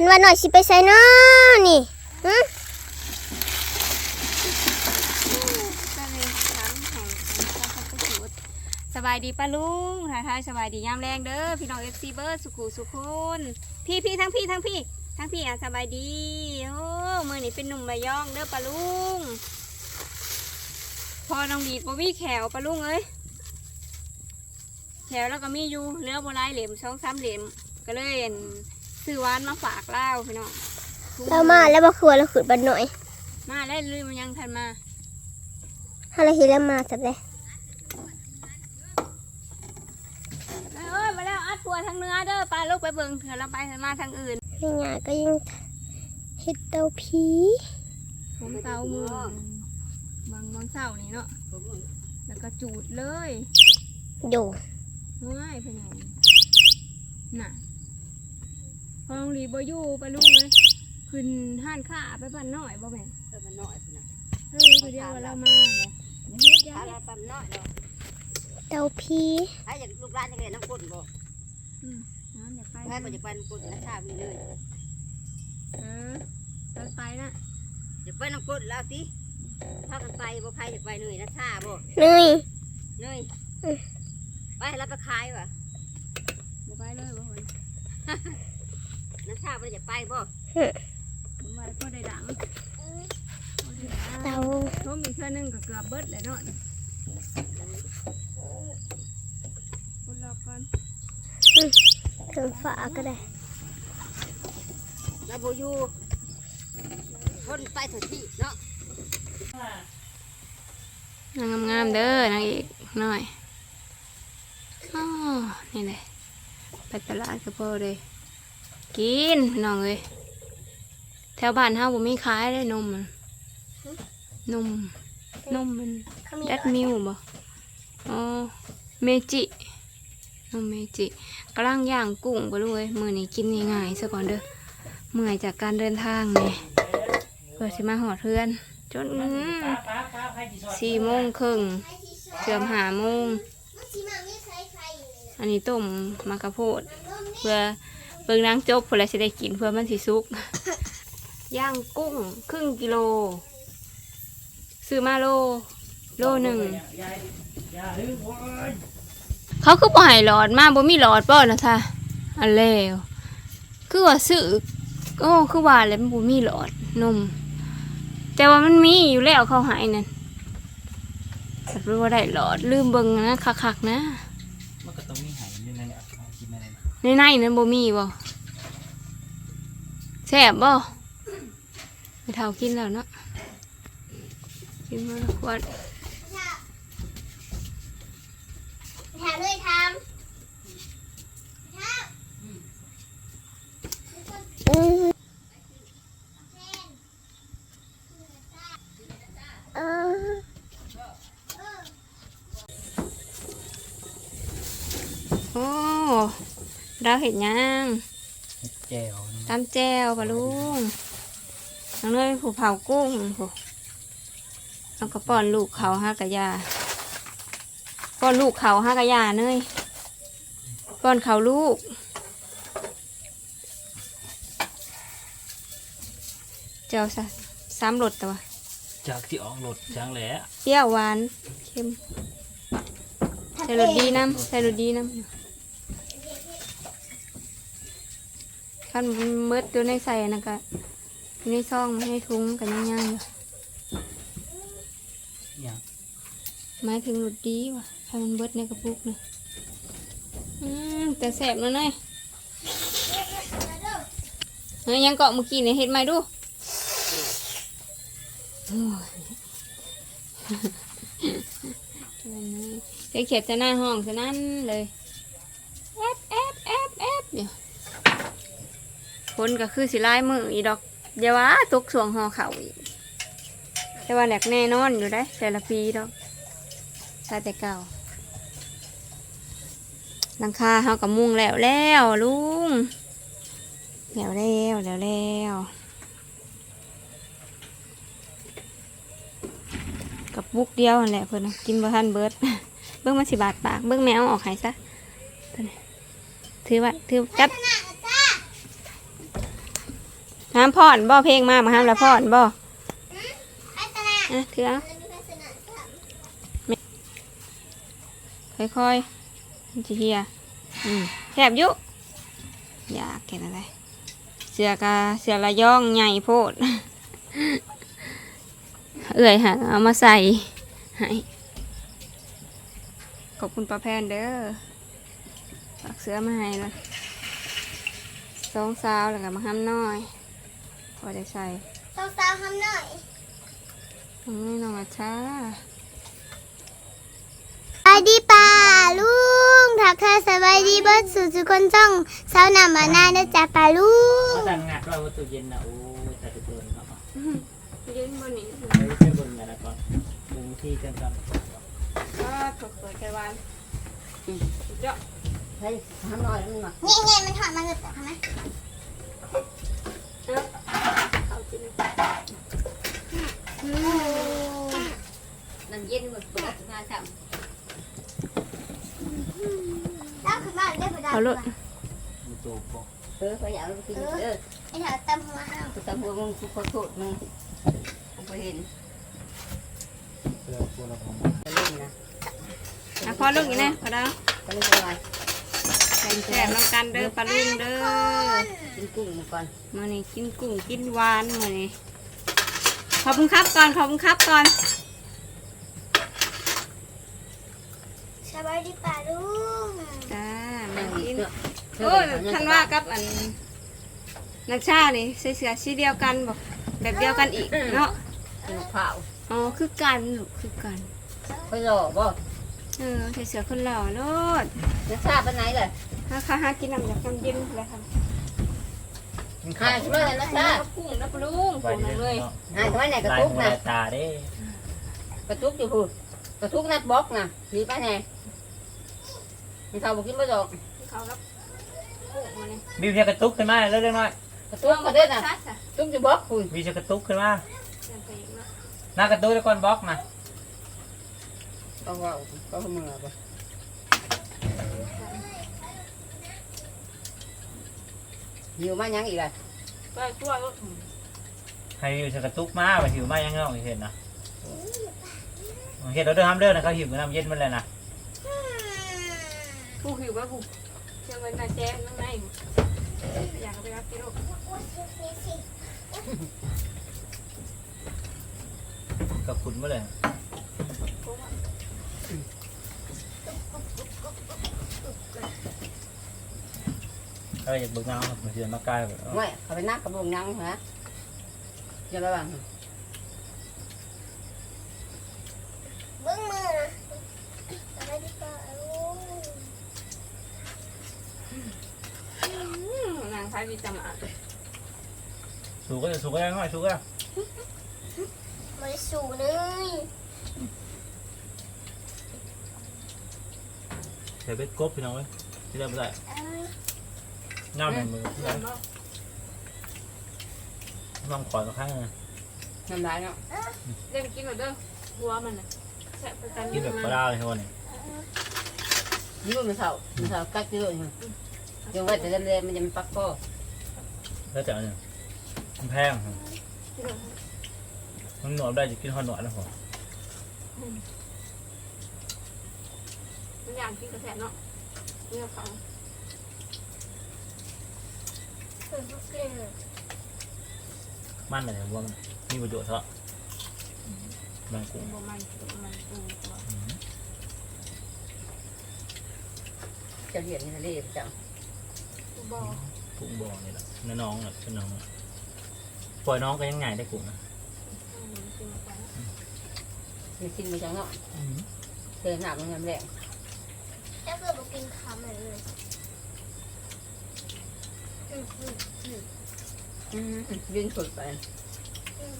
นว่าหน่อยสิไปใส่น้อนี่หึก็เลยถามสบายดีป้าลุงทายทายสบายดียามแรงเด้อพี่น้องเอฟซีเบิร์ดสุขุสุคนพี่พี่ทั้งพี่ทั้งพี่ ทั้งพี่อะสบายดีโอ้มือนี้เป็นหนุ่มระยองเด้อป้าลุงพอน้องดีดบ่มีแขวป้าลุงเอ้ยแขวแล้วก็มีอยู่เหลือโบ่หลายเหลี่ยมสองสามเหลี่ยมก็เลย ซื้อหวานมาฝากเล่าพี่น้องเรามาแล้วบ่คือว่าเราขึ้นบันหน่อย มาแล้วลืมมันยังทันมาถ้าเราเห็นแล้วมาสับเลยเอ้ยมาแล้วอัดตัวทางเนื้อเด้อปลาลูกไปเบิ่งเถอะเราไปเถอะมาทางอื่นแม่ยาก็ยังเฮ็ดเตาผีผมเตามือบางบางเสานี่เนาะแล้วก็จูดเลยอยู่ง่ายไปไหนน่ะ พอลงรีบอยู่ปลาลูกเลยขึ้นห้านข้าไปบ้านน้อยบ่แม่นเออมันน้อยพุ่นน่ะเออคือเดียวว่าเรามาเลยเฮ็ดยาถ้าเฮ็เราดปั๊มน้อยเนาะเตาผีถ้าอยากลูกร้านจะเห็นน้ำก้นบ่น้ำอย่าไปถ้าก็จะไปน้ำก้นนะชาบีเลยเออตอนไปนะจะไปน้ำก้นแล้วสิถ้ากันไปบ่ใครจะไปเหนื่อยนะชาบ่เนยเหนื่อยไปรับไปขายว่ะบ่ไปเลยบ่เฮ้ย นะชาบ่ได้จะไปบ่ผมว่าก็ได้ดังบ่ได้ดังเตาผมมีเครื่องนึงก็เกือบเบิดเลยเนาะคุณรอก่อนเครื่องฝาก็ได้แล้วบ่อยู่คนไปเถอะที่เนาะนางงามๆเด้อนางเอกหน่อยอ๋อนี่เลยไปตลาดกับพ่อเลย กินพี่น้องเลยแถวบ้านเฮาบ่มีขายเลยนมมันนมนมมันเขามีแดดมิวบ่อ๋อเมจินมเมจิกำลังย่างกุ้งไปเลยมื้อนี้กินง่ายๆซะก่อนเด้อเมื่อยจากการเดินทางนี่เพื่อสิมาหอดเพื่อน จนอื้อสี่โมงครึ่งเกือบห้าโมงอันนี้ต้มมากระโพดเพื่อเบิ่งนางจบเพื่อสิได้กินเพื่อมันสิสุก ย่างกุ้งครึ่งกิโล ซื้อมาโล โลหนึ่ง เขาคือบ่ให้หลอดมาบ่มีหลอดบ่นะท่ะอันแล้วคือว่าซื้อโอ้คือว่าแล้วมันบ่มีหลอดนม แต่ว่ามันมีอยู่แล้วเขาใหายนั่นแต่ว่าได้หลอดลืมเบิ่งนะคักๆนะ ในในนั้นบ่มีบ่แซ่บบ่ไปเท่ากินแล้วเนาะกินมาละขวดถามเลยทำอืมเออโอ้ เราเห็นยังแจ่วนะตำแจ่วปะลุงน้องเนยผูเผากุ้งผูเอากระป้อนลูกเขาห้ากะยาป้อนลูกเขาห้ากะยาเนยป้อนเขาลูกเจ้าซะสามรสตัวจากที่ออกรถจังแหละเปรี้ยวหวานเค็มใส่รสดีน้ำใส่รสดีน้ำ ขันเบิดตัวในใส่นะกะอยู่ในซองไม่ให้ทุงกันยังยังอยู่อย่างหมายถึงรสดีว่ะถ้ามันเบิดในกระปุกนะอืมแต่แสบแล้วเนยเฮ้ยยังเกาะเมื่อกี้เนี่ยเห็ดไหมดูโอ้ยเดี๋ยวเขียดจะหน้าห้องจะนั่นเลยแอบแอบแอบแอบเดี๋ยว คนก็คือสิไล่มืออีดอกเดี๋ยวว่าตกสวงหอเขาอีกแต่ว่าแหลกแน่นอนอยู่ได้แต่ละปีดอกถ้าแต่เก่าหลังคาเฮากับมุงแล้วแล้วลุงแล้วแล้วแล้วแล้วกับบุกเดียวนั่นแหละเพื่อนกินบ่ทันเบิร์ดเบิ้งมันสิบาดปากเบิ้งแมวออกหายซะตัวนี้ถือไว่าถือจับ ห้ามพ่อนบ่เพลงมามาห้ามแล้วพ่อนบ่อะถือเอาแล้วมีพัฒนาสามค่อยๆจะเฮียอืมแคบยุอยากเห็นอะไร เสือกะเสือระย่องใหญ่โพด เอื่อยหาเอามาใส่ให้ขอบคุณป้าแพนเด้อฝากเสื้อมาให้เลยสองสาวแล้วก็มาห้ามน้อย พอได้ใส่สาวๆทำหน่อยทำไม่น้องอาชาสวัสดีป่าลุงทักทายสวัสดีเบิร์ดสู่ทุกคนจ้องสาวหนามาหน้านะจ๊ะป่าลุงเอาแต่งัดเราว่าตู้เย็นนะโอ้ยแต่ตัวเนาะยืนบนนี้เฮ้ยไปเบิ่งกันนะก่อนดูที่กันก่อนก็ถูกเปิดแค่วันสุดยอดเฮ้ยทำหน่อยมันมานี่ไงมันถอดมาเลยแต่ทำไมเอาจริง น้ำเย็นหมดเปิดมาทแล้วคือบ้านได้ประดเอาลุดดูตู้พวกำเออพยายามกินเออไอ้ถวตำหัวอ้าวกูตำหัวมึงกูขอโทษมึงกูไปเห็นเสื้อพวกเราของจะเล่นนะอะพอลุกอีกนะพอแล้วก็เลยอะไร แซ่บแซ่บน้ำกันเด้อปลาลุงเด้อกินกุ้งมาก่อนมื้อนี้กินกุ้งกินหวานมื้อนี้ขอบคุณครับก่อนขอบคุณครับก่อนสวัสดีป่าลุงจ้านั่มางกิกินนโอ้ยท่านว่ากับอันนักชานี่ใส่เสื้อสีเดียวกันบอกแบบเดียวกันอีกเนาะกินข้าวอ๋อคือกันลูกคือกันไปรอบ่ เออใส่เสื้อคนหล่อโลดจะทราบไปไหนเลยถ้าข้าหากินน้ำจากน้ำเย็นเลยค่ะหายใช่ไหมนะทราบกุ้งนะปลาลุงไปกุ้งเลนั่นเลยยหายทำไมไหนกระลายตุกหัวนะลายตาเด้กระตุกอยู่พูดกระตุกนัดบล็อกนะดีป่ะแน่มีเขาบอกกินไม่ดอกเขากับกุ้งมาเนี่ยบิวจะกระตุกขึ้นมาเล็กน้อยกระตุกก็ได้นะชัดจ้ะตุกอยู่บล็อกคุณบิวจะกระตุกขึ้นมาเสียงเพลงเนาะหน้ากระตุกแล้วก่อนบล็อก มาก็ว่าก็มือไปอยู่มายังอีกเลยก็ช่วยลูกให้บิวจะกระตุกมาไปหิวมายังไงเห็นนะเห็นเราเดินทำเดินนะเขาหิวน้ำเย็นมันเลยนะผู้หิวว่าผู้เชียงวันนาแจ้งนั่งในอยากไปรับพี่ลูกกับคุณมาเลย เอออยากเบิกน้ำครับมันเสียมาใกล้แบบไม่เขาไปนักกระบงยังฮะอย่าไปบังเบิ้งมือนะสวัสดีป่าลุงนางพายวิจามาสูก็จะสูก็ได้ง่อยสูก็ได้บริสุทธิ์เลย ใส่เบ็ดกบพี่น้องเว้ยที่ได้ไม่ได้เอ้ยน้ำในมือน้ำขวานข้างนึงน้ำลายเนาะเล่นกินหมดเด้อหัวมันน่ะแซ่บไปกันกินแบบปลาดาวเลยคนนี้ยืมมันเสามันเสากัดเยอะอยู่ยังว่าแต่เดิมๆมันจะมันปักก็แล้วแต่อันนี้มันแพงครับมันหนวดได้จะกินหอหนวดนะผมมันอ ยากกินกระแสเนาะเนื้อเขาเพิ่งเก่งมันอะไรว่ามันมีประโยชน์เท่าบางกุ้งบ่มันมันปูตัวจะเรียนในทะเลจังบ่กุ้งบ่อนี่แหละน้าน้องน่ะเป็นน้องน่ะปล่อยน้องก็ยังไงได้กุ้งนะกินไปมันกินมาจังเนาะเดินหนักมันยังแรง ถ้าเกิดบกกินคำอะไรเลยอืมอืมยืนสดไปอืม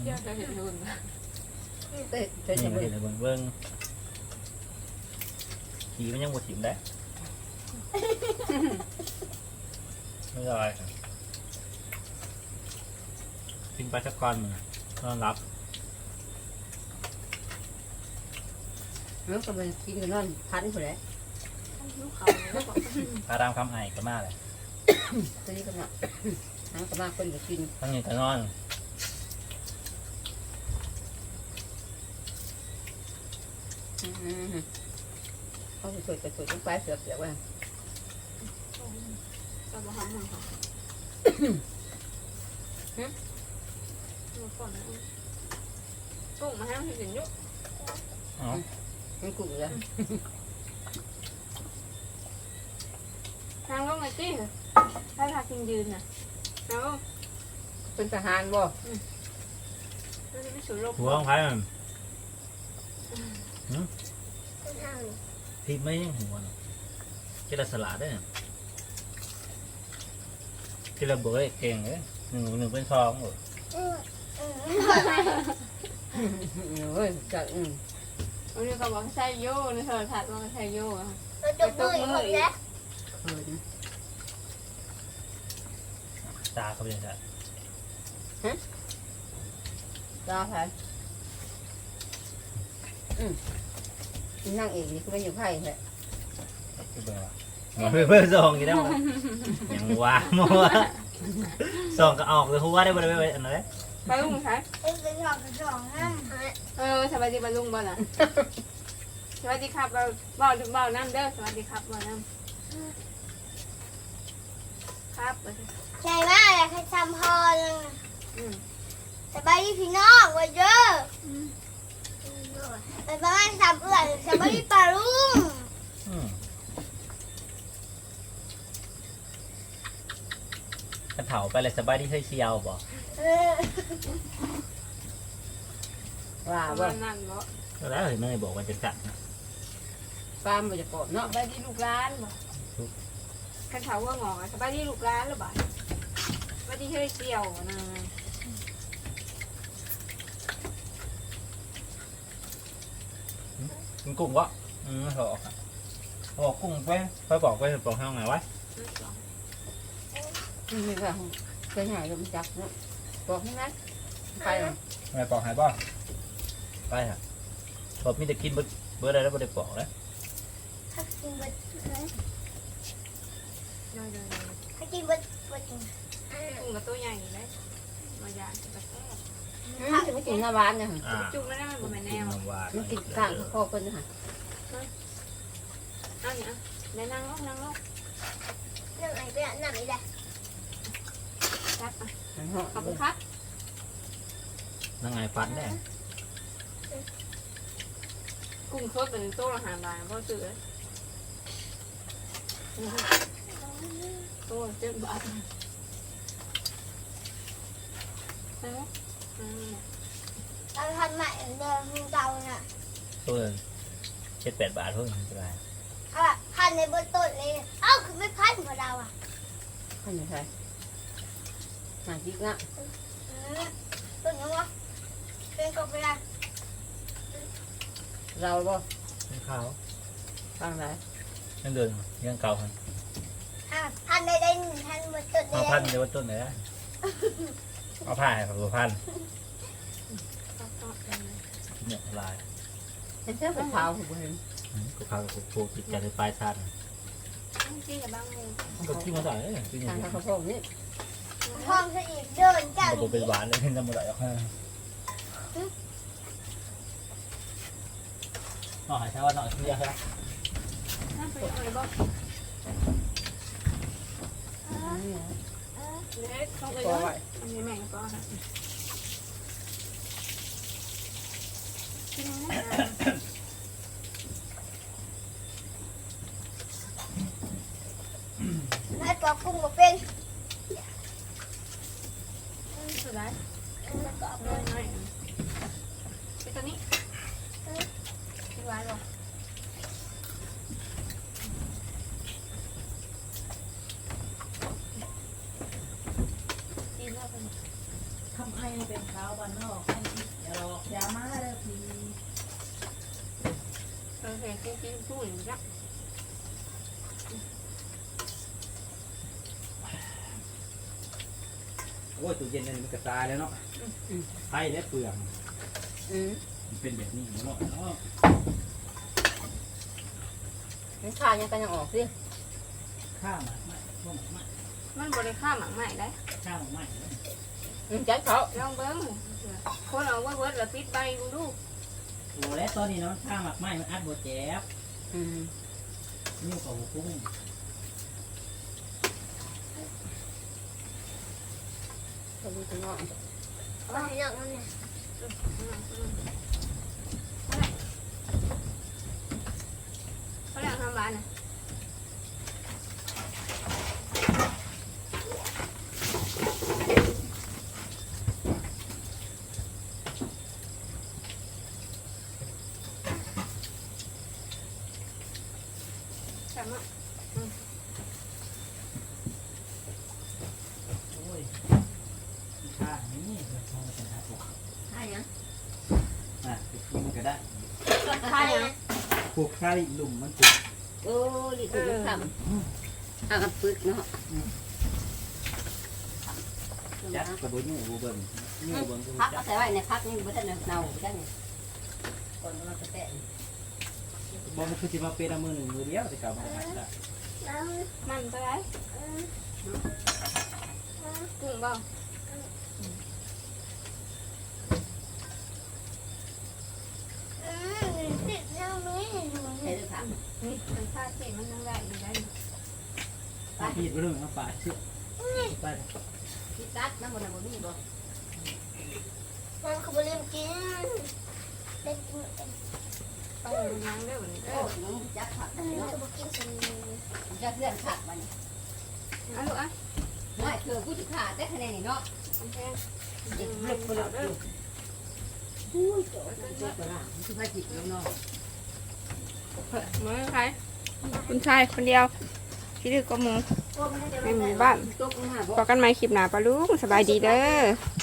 เที่ยวจะเห็นนู่นเต้เต้นี่จะมันเบิ่เห็นอะไรเบิ่งเบิ่งขี่มันยังบดถิ่มได้ไม่ได้ครับกินปลาชักกอนมันต้อนรับ มันก็มันกินกันนอนพันคนเลยทลูกเขาแล้วบอกพารามคำไห้ก็มาเลยตัวนี้ก็มาหางก็มาคนจะกินทั้งนี้ก็นอนอืมเขาสวยๆสวยๆต้องไปเสือกเสือกว่าก็บอกทำมันค่ะมาก่อนนะกุ้งมาให้มันถึงยุกอ๋อมันกุ้งเลยทา งลงไงจี้ให้พากินยืนน่ะแล้วเป็นทหารบ่เราจะไปสู่โลกหัวของใครมันทิพไม่ยังหัวน่ะกินละสลัดได้เนี่ยกินละเบอร์เก่งเลยหนึ่งหนึ่งเป็นสองหมดเฮ้ยจัดอืม วันนี้เขาบอกใช่โย่ในโทรทัศน์ว่าใช่โย่อะเราจะมืออีกคนแล้วเฮ้ยตาเขาเป็นไงตาไผอืมนั่งเองนี่ก็ไม่อยู่ไผ่แหละคือเบอร์ว่าเบอร์เบอร์สองกี่ได้หมดยังว่ามัวสองก็ออกเลยหัวได้บ่ได้ไปอันนั้นเลย ไปลุงใช่เป็นสองสองห้ามเออสวัสดีบาลุงบ่น่ะสวัสดีครับบ่าวบ่าวบ่าวน้ำเด้อสวัสดีครับบ่าวน้ำครับใหญ่มากอยากให้ทำพอเลยอืมสบายดีพี่น้องไว้เยอะไปบ้านทำเอื่อยสบายดีปลาลุง อืม กระเถาไปเลยสบายที่เคยเชียวบ่เออว่าประบ่มาณนั้นบ่ก็แล้วเห็นนายบอกว่าจะกัดนะปลามันจะกรอบเนาะสบายดีลูกร้านบ่คันเขาว่างอกอะสบายดีลูกร้านหรือบ่สบายดีเฮ้ยเสี่ยวนะกินกุ้งวะอืมเขาออกอะเขาบอกกุ้งไปไปบอกไปบอกให้เอาไงวะ นี่ก็เคยหายลมจักเนาะบอกให้นะไปเหรอทำไมบอกหายบ้างไปฮะบอกมีแต่กินเบอร์เบอร์อะไรแล้วไม่ได้บอกนะถ้ากินเบดเดี๋ยวๆถ้ากินเบดเบดๆกุ้งกับตัวใหญ่เลยมาอยากจะไปแก้อืมไม่กินน้ำหวานเนี่ยอ่าจุกแล้วนะมันบ่แม่นแนกินวน้ำหวานมันกินข้างข้อคนนะเอาเนี่ยได้นั่งลงนั่งลงนั่งไหนไปอะนั่งไหนได้ ครับอะขขออบบคุคุณณคครับรับนั่งไงฟันเนี่ยกุ้งสดเป็นโต๊ะอาหารบานเพราะซื้อเลยโต๊ะเจ็ดบาทเอ้าอืมเราทำใหม่เดิมมึงเก่าน่ะตัวเจ็ดแปดบาทเพิ่มจะได้เอาล่ะพันในบนต้นเลย เอ้าคือไม่พันของเราอะข้าวเหนียวไทย หาจิกนะอืมต้นยังวะเป็นกบเวลาเราบ่เป็นข้าวฟังไรยังเดินยังเก่าพันอะพันได้ได้หนึ่งพันบนต้นเลเอายพันเดี๋ยวต้นไหนนะเอาผ้าให้กับพันเนี่ยลายเห็นเสื้อขาวผมเห็นกับข้าวกับปูติดกันในปลายชาติที่จะบ้างเลยก็กินมาใส่กินอทางยู่ข้าวโพดนี่ พร้องสีเดินเจ้ามันเป็นหวานเลยทำอะไรออกมาหน่อยใช่ว่าหน่อยเสียใช่ไหมเลยบอกเล็กต้องไปด้วยอันนี้แม่งก็ฮะกินนะ ให้ตัวกุ้งมาเป็น สุดท้าย มันก็เอา น้อยน้อยไปตัวนี้ ที่ร้านหรอกินแล้วเป็นทำไมเป็นขาวบ้านนอกอย่าหลอกอย่ามาเลยพี่เออเห็นกินกินพูดอย่างนี้โอ้ยตู้เย็นนี่มันกระจายแล้วเนาะไส้และเปลือกอืมมันเป็นแบบนี้เนาะเนาะเมันข้ายังกันยังออกสิข้าวหมากไหมข้าวหมากไหมมันบริค่าหมักใหม่ได้ข้าวหมากไหมอืมจัดเขาลองเบิ้งคนเอาไว้เบิดแล้วปิดใบกูดูโอ้แล้วตอนนี้เนาะข้าวหมากไหมมันอัดบดแจ๊บอืมนิ้วกับหัวกุ้งเขาดูถึงงอกว่าเรื่องนั้นเนี่ย เขาเรียกทำบ้านน่ะแต่มา โอ้ยข้าวนี่เราทำเป็นอาหาร ข้ายัง อะไปกินก็ได้ ค่ายัง ปลูกข้าวหลุมมันปลูกโอ้ดีคือมันทำเอากันปึกเนาะยัดกระบุญูบูเบิ้งยูเบิ้งพักเอาใส่ไว้ในพักนี่บ่ทันเน่าจังนี่คนมันก็แตะบอกมันคือสิมาเป็นมือหนึ่งมือเดียวแต่เก่ามันก็หายละน้ำมันไปไหนกุ้งเปล่า อืมติดน้ำไม่อยู่ ใส่ด้วยผักนี่มันค่าเศษมันยังได้อยู่ได้พีดเรื่องเอาป่าเชื่อไปที่ตัดน้ำมันบ่มีบ่มันขบเรียมกินเด็กกินเองต้องยังได้วันนี้โอ้ยน้องจักผักอันนี้เนาะขบกินสิจักเลื่อนผักมันอะลูกอะน้อยคือผู้ที่ขาดแต่คะแนนนี่เนาะโอเคเด็กเล็กบ่เล็กอยู่อุ้ยโจ้เจ็บบ่ล่ะคือพาจิตน้อง มือใครคุณชายคนเดียวที่ดื้อก็หมูๆไม่หมู่บ้านตกลงมาบ่พอกันใหม่คลิปหน้าปะลุงสบายดีเด้อ